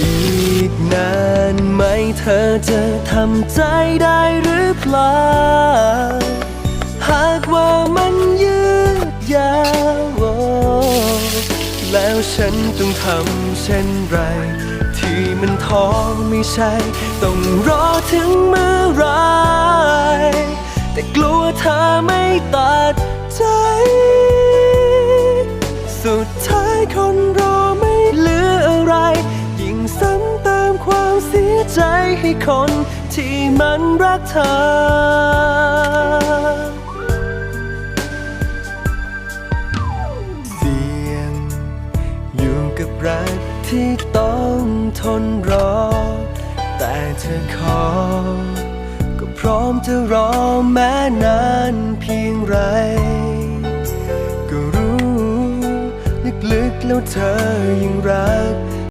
อีกนานไหมเธอจะทำใจได้หรือเปล่า หากว่ามันยืดยาว แล้วฉันต้องทำเช่นไร ที่มันท้อไม่ใช่ ต้องรอถึงเมื่อไร แต่กลัวเธอไม่ตัดใจ สุดท้าย ใจให้คนที่มันรักเธอเสียงอยู่กับรักที่ต้องทนรอ แต่เธอขอ ก็พร้อมจะรอแม้นานเพียงไร ก็รู้ ลึกๆแล้วเธอยังรัก